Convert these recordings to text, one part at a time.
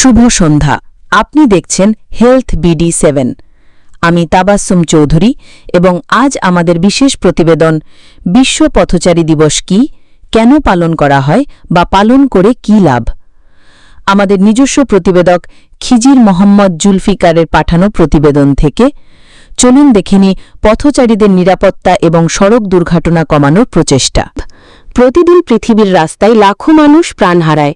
শুভ সন্ধ্যা। আপনি দেখছেন health BD seven আমি তাবাসুম চৌধুরী এবং আজ আমাদের বিশেষ প্রতিবেদন, বিশ্ব পথচারী দিবস কি, কেন পালন করা হয় বা পালন করে কি লাভ? আমাদের নিজস্ব প্রতিবেদক খিজির মোহাম্মদ জুলফিকারের পাঠানো প্রতিবেদন থেকে চলুন দেখিনি পথচারীদের নিরাপত্তা এবং সড়ক দুর্ঘটনা কমানোর প্রচেষ্টা। প্রতিদিন পৃথিবীর রাস্তায় লাখো মানুষ প্রাণ হারায়।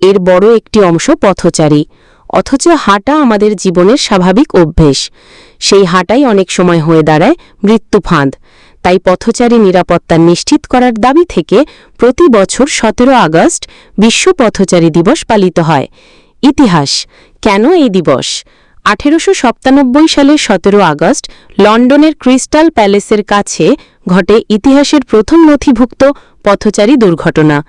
এর বড় একটি অংশ পথচারী। অথচ হাঁটা আমাদের জীবনের স্বাভাবিক অভ্যেস। সেই হাঁটাই অনেক সময় হয়ে দাঁড়ায় মৃত্যু ফাঁদ। তাই পথচারী নিরাপত্তা নিশ্চিত করার দাবি থেকে প্রতি বছর সতেরো আগস্ট বিশ্ব পথচারী দিবস পালিত হয়। ইতিহাস, কেন এই দিবস? আঠেরোশো সালের সতেরো আগস্ট লন্ডনের ক্রিস্টাল প্যালেসের কাছে ঘটে ইতিহাসের প্রথম নথিভুক্ত পথচারী দুর্ঘটনা।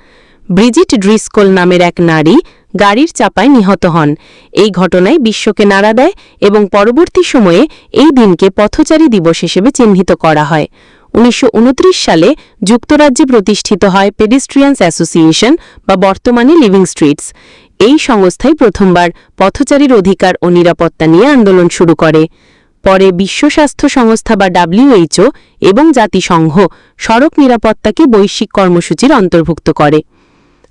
ব্রিজিট ড্রিসকোল নামের এক নারী গাড়ির চাপায় নিহত হন। এই ঘটনায় বিশ্বকে নাড়া দেয় এবং পরবর্তী সময়ে এই দিনকে পথচারী দিবস হিসেবে চিহ্নিত করা হয়। উনিশশো উনত্রিশ সালে যুক্তরাজ্যে প্রতিষ্ঠিত হয় পেডিস্ট্রিয়ান্স অ্যাসোসিয়েশন বা বর্তমানে লিভিং স্ট্রিটস এই সংস্থাই প্রথমবার পথচারীর অধিকার ও নিরাপত্তা নিয়ে আন্দোলন শুরু করে। পরে বিশ্ব স্বাস্থ্য সংস্থা বা ডাব্লিউএইচও এবং জাতিসংঘ সড়ক নিরাপত্তাকে বৈশ্বিক কর্মসূচির অন্তর্ভুক্ত করে।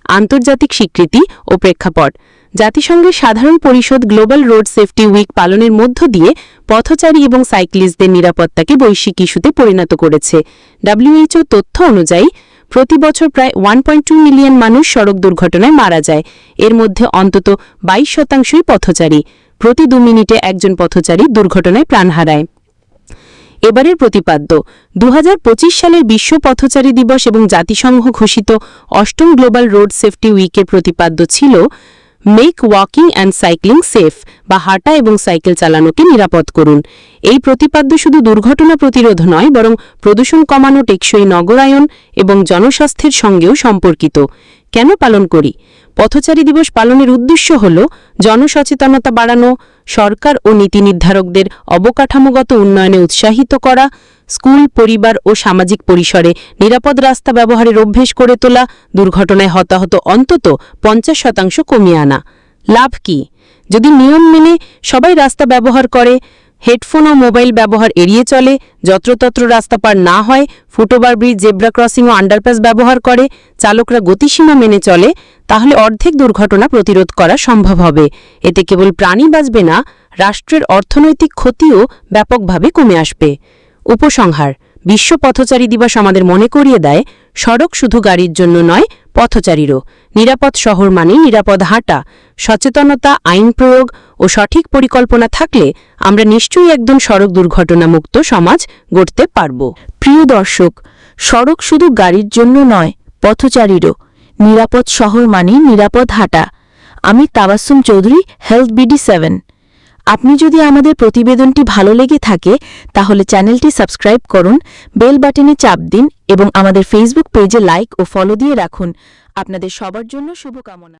আন্তর্জাতিক স্বীকৃতি ও প্রেক্ষাপট। জাতিসংঘের সাধারণ পরিষদ গ্লোবাল রোড সেফটি উইক পালনের মধ্য দিয়ে পথচারী এবং সাইক্লিস্টদের নিরাপত্তাকে বৈশ্বিক ইস্যুতে পরিণত করেছে। ডাব্লিউএইচও তথ্য অনুযায়ী, প্রতি বছর প্রায় ওয়ান মিলিয়ন মানুষ সড়ক দুর্ঘটনায় মারা যায়। এর মধ্যে অন্তত বাইশ শতাংশই পথচারী। প্রতি দু মিনিটে একজন পথচারী দুর্ঘটনায় প্রাণ হারায়। এবারের প্রতিপাদ্য। দু হাজার পঁচিশ সালের বিশ্ব পথচারী দিবস এবং জাতিসংঘ ঘোষিত অষ্টম গ্লোবাল রোড সেফটি উইকের প্রতিপাদ্য ছিল, make walking and cycling safe বা হাঁটা এবং সাইকেল চালানোকে নিরাপদ করুন। এই প্রতিপাদ্য শুধু দুর্ঘটনা প্রতিরোধ নয়, বরং প্রদূষণ কমানো টেকসই নগরায়ন এবং জনস্বাস্থ্যের সঙ্গেও সম্পর্কিত। কেন পালন করি? পথচারী দিবস পালনের উদ্দেশ্য হল জনসচেতনতা বাড়ানো, সরকার ও নীতি নির্ধারকদের অবকাঠামোগত উন্নয়নে উৎসাহিত করা, স্কুল, পরিবার ও সামাজিক পরিসরে নিরাপদ রাস্তা ব্যবহারের অভ্যেস করে তোলা, দুর্ঘটনায় হতাহত অন্তত পঞ্চাশ শতাংশ কমিয়ে আনা। লাভ কি? যদি নিয়ম মেনে সবাই রাস্তা ব্যবহার করে হেডফোন ও মোবাইল ব্যবহার এড়িয়ে চলে, যত্রতত্র রাস্তা পার না হয় foot over bridge, zebra crossing ও আন্ডারপাস ব্যবহার করে, চালকরা গতিসীমা মেনে চলে, তাহলে অর্ধেক দুর্ঘটনা প্রতিরোধ করা সম্ভব হবে। এতে কেবল প্রাণী বাঁচবে না, রাষ্ট্রের অর্থনৈতিক ক্ষতিও ব্যাপকভাবে কমে আসবে। উপসংহার, বিশ্ব পথচারী দিবস আমাদের মনে করিয়ে দেয় সড়ক শুধু গাড়ির জন্য নয়, পথচারীরও। নিরাপদ শহর মানে নিরাপদ হাঁটা। সচেতনতা, আইন প্রয়োগ ও সঠিক পরিকল্পনা থাকলে আমরা নিশ্চয়ই একদম সড়ক দুর্ঘটনামুক্ত সমাজ গড়তে পারব। প্রিয় দর্শক, সড়ক শুধু গাড়ির জন্য নয়, পথচারীরও। নিরাপদ শহর মানে নিরাপদ হাঁটা। আমি Tabassum Chowdhury, Health BD Seven. আপনি যদি আমাদের প্রতিবেদনটি ভালো লেগে থাকে, তাহলে চ্যানেলটি সাবস্ক্রাইব করুন, বেল বাটনে চাপ দিন এবং আমাদের ফেসবুক পেজে লাইক ও ফলো দিয়ে রাখুন। আপনাদের সবার জন্য শুভকামনা।